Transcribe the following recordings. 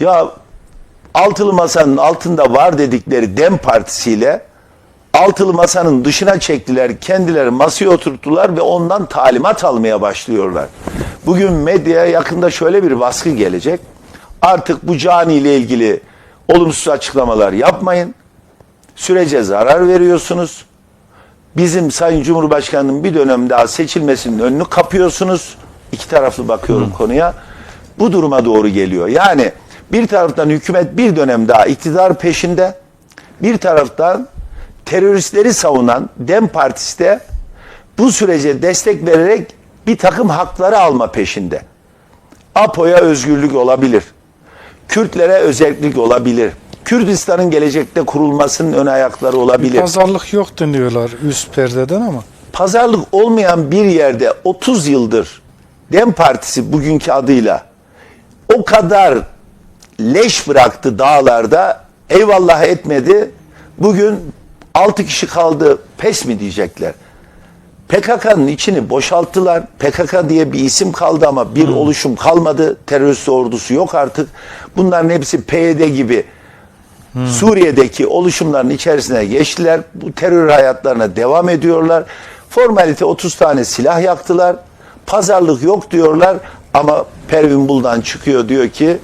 Ya altılı masanın altında var dedikleri Dem Partisi ile altılı masanın dışına çektiler, kendileri masaya oturttular ve ondan talimat almaya başlıyorlar. Bugün medyaya yakında şöyle bir baskı gelecek. Artık bu cani ile ilgili olumsuz açıklamalar yapmayın. Sürece zarar veriyorsunuz. Bizim Sayın Cumhurbaşkanı'nın bir dönem daha seçilmesinin önünü kapıyorsunuz. İki taraflı bakıyorum konuya. Bu duruma doğru geliyor. Yani bir taraftan hükümet bir dönem daha iktidar peşinde. Bir taraftan teröristleri savunan Dem Partisi de bu sürece destek vererek bir takım hakları alma peşinde. APO'ya özgürlük olabilir. Kürtlere özellik olabilir. Kürdistan'ın gelecekte kurulmasının ön ayakları olabilir. Pazarlık yok deniyorlar üst perdeden ama. Pazarlık olmayan bir yerde 30 yıldır Dem Partisi bugünkü adıyla o kadar leş bıraktı dağlarda eyvallah etmedi. Bugün 6 kişi kaldı pes mi diyecekler. PKK'nın içini boşalttılar. PKK diye bir isim kaldı ama bir oluşum kalmadı. Terörist ordusu yok artık. Bunların hepsi PYD gibi Suriye'deki oluşumların içerisine geçtiler. Bu terör hayatlarına devam ediyorlar. Formalite 30 tane silah yaktılar. Pazarlık yok diyorlar ama Pervin Buldan çıkıyor diyor ki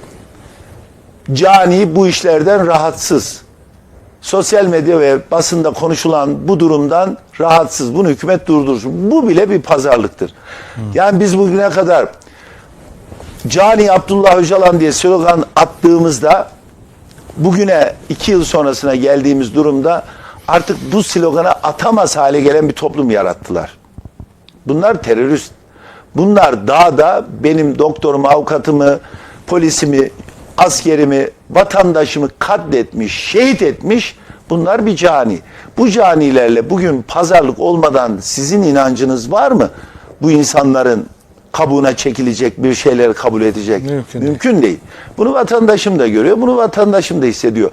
cani bu işlerden rahatsız. Sosyal medya ve basında konuşulan bu durumdan rahatsız. Bunu hükümet durdursun. Bu bile bir pazarlıktır. Yani biz bugüne kadar Cani Abdullah Öcalan diye slogan attığımızda bugüne iki yıl sonrasına geldiğimiz durumda artık bu slogana atamaz hale gelen bir toplum yarattılar. Bunlar terörist. Bunlar dağda benim doktorumu, avukatımı, polisimi, askerimi, vatandaşımı katletmiş, şehit etmiş. Bunlar bir cani. Bu canilerle bugün pazarlık olmadan sizin inancınız var mı? Bu insanların kabuğuna çekilecek bir şeyleri kabul edecek. Mümkün değil. Mümkün değil. Bunu vatandaşım da görüyor, bunu vatandaşım da hissediyor.